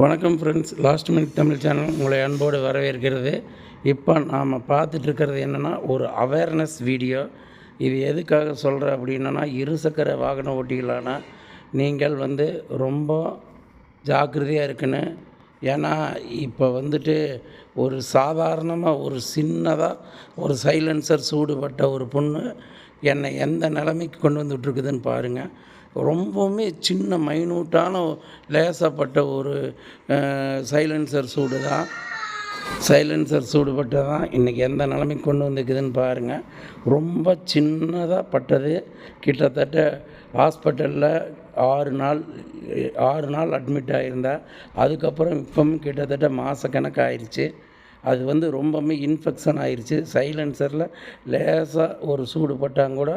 வணக்கம் friends last minute Tamil channel உங்களை அன்போடு வரவேற்கிறது. இப்போ நாம் பார்த்துட்ருக்கிறது என்னென்னா ஒரு அவேர்னஸ் வீடியோ இது எதுக்காக சொல்கிறேன் அப்படின்னா இருசக்கர வாகன ஓட்டிகளான நீங்கள் வந்து ரொம்ப ஜாக்கிரதையாக இருக்கணும். ஏன்னா இப்போ வந்துட்டு ஒரு சாதாரணமாக ஒரு சின்னதாக ஒரு சைலன்சர் சூடுபட்ட ஒரு பொண்ணு என்னை எந்த நிலைமைக்கு கொண்டு வந்து விட்ருக்குதுன்னு பாருங்கள் ரொம்பவுமே சின்ன மைனூட்டான லேசப்பட்ட ஒரு சைலன்சர் சூடு தான் சைலன்சர் சூடுபட்டு தான் இன்றைக்கி எந்த நிலைமைக்கு கொண்டு வந்துக்குதுன்னு பாருங்கள் ரொம்ப சின்னதாக பட்டது. கிட்டத்தட்ட ஹாஸ்பிட்டலில் ஆறு நாள் ஆறு நாள் அட்மிட் ஆகியிருந்தேன் அதுக்கப்புறம் இப்பவும் கிட்டத்தட்ட மாதக்கணக்கு ஆயிடுச்சு அது வந்து ரொம்பவுமே இன்ஃபெக்ஷன் ஆயிடுச்சு சைலன்சரில் லேசாக ஒரு சூடு பட்டாங்க கூட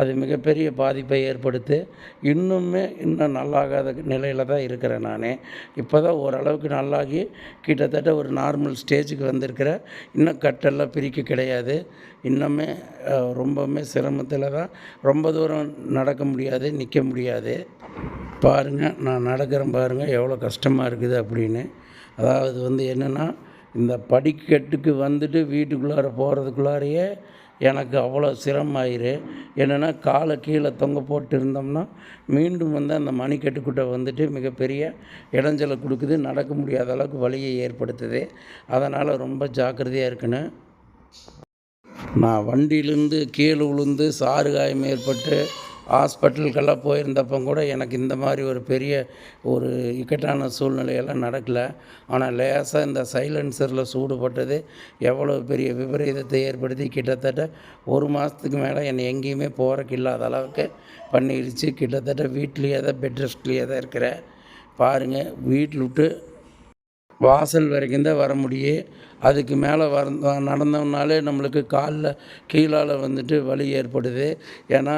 அது மிகப்பெரிய பாதிப்பை ஏற்படுத்து. இன்னுமே இன்னும் நல்லாகாத நிலையில் தான் இருக்கிறேன் நான். இப்போ தான் ஓரளவுக்கு நல்லாகி கிட்டத்தட்ட ஒரு நார்மல் ஸ்டேஜுக்கு வந்திருக்கிறேன். இன்னும் கட்டெல்லாம் பிரிக்க கிடையாது. இன்னுமே ரொம்பவுமே சிரமத்தில் தான். ரொம்ப தூரம் நடக்க முடியாது நிற்க முடியாது. பாருங்கள் நான் நடக்கிறேன் பாருங்கள் எவ்வளோ கஷ்டமாக இருக்குது அப்படின்னு. அதாவது வந்து என்னென்னா இந்த படிக்கட்டுக்கு வந்துட்டு வீட்டுக்குள்ளார போகிறதுக்குள்ளாரையே எனக்கு அவ்வளோ சிரமமாயிரு. என்னென்னா காலை கீழே தொங்க போட்டு இருந்தோம்னா மீண்டும் வந்து அந்த மணிக்கட்டுக்கிட்ட வந்துட்டு மிகப்பெரிய இடைஞ்சலை கொடுக்குது. நடக்க முடியாத அளவுக்கு வழியை ஏற்படுத்துது. அதனால் ரொம்ப ஜாக்கிரதையாக இருக்கணும் நான் வண்டியிலேருந்து கீழே விழுந்து சாறு காயம் ஏற்பட்டு ஹாஸ்பிட்டலுக்கெல்லாம் போயிருந்தப்போ கூட எனக்கு இந்த மாதிரி ஒரு பெரிய ஒரு இக்கட்டான சூழ்நிலையெல்லாம் நடக்கலை. ஆனால் லேசாக இந்த சைலன்சரில் சூடுபட்டது எவ்வளோ பெரிய விபரீதத்தை ஏற்படுத்தி கிட்டத்தட்ட ஒரு மாதத்துக்கு மேலே என்னை எங்கேயுமே போகிறக்கு இல்லாத அளவுக்கு பண்ணிடுச்சு கிட்டத்தட்ட வீட்லேயே தான் பெட் ரெஸ்ட்லேயே தான் இருக்கிறேன். பாருங்கள் வீட்டில் விட்டு வாசல் வரைக்கும் தான் வர முடியும் அதுக்கு மேலே வர நடந்தோம்னாலே நம்மளுக்கு காலில் கீழால் வந்துட்டு வலி ஏற்படுது. ஏன்னா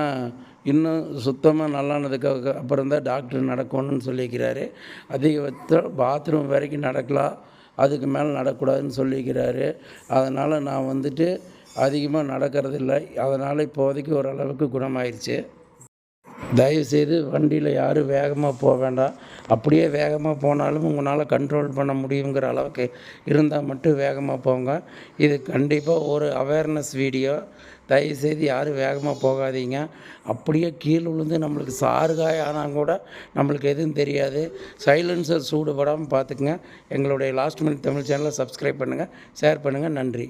இன்னும் சுத்தமாக நல்லானதுக்காக அப்புறம் தான் டாக்டர் நடக்கணும்னு சொல்லியிருக்கிறாரு அதிகபட்சம் பாத்ரூம் வரைக்கும் நடக்கலாம். அதுக்கு மேலே நடக்கக்கூடாதுன்னு சொல்லியிருக்கிறாரு அதனால் நான் வந்துட்டு அதிகமாக நடக்கிறதில்ல. அதனால் இப்போதைக்கு ஓரளவுக்கு குணமாயிருச்சு. தயவுசெய்து வண்டியில் யாரும் வேகமாக போக வேண்டாம். அப்படியே வேகமாக போனாலும் உங்களால் கண்ட்ரோல் பண்ண முடியுங்கிற அளவுக்கு இருந்தால் மட்டும் வேகமாக போங்க. இது கண்டிப்பாக ஒரு அவேர்னஸ் வீடியோ தயவுசெய்து யாரும் வேகமாக போகாதீங்க. அப்படியே கீழே விழுந்து நம்மளுக்கு சாறுகாய் ஆனால் கூட நம்மளுக்கு எதுவும் தெரியாது. சைலன்சர் சூடுபடாமல் பார்த்துக்குங்க. எங்களுடைய லாஸ்ட் மினிட் தமிழ் சேனலை சப்ஸ்கிரைப் பண்ணுங்கள் ஷேர் பண்ணுங்கள் நன்றி.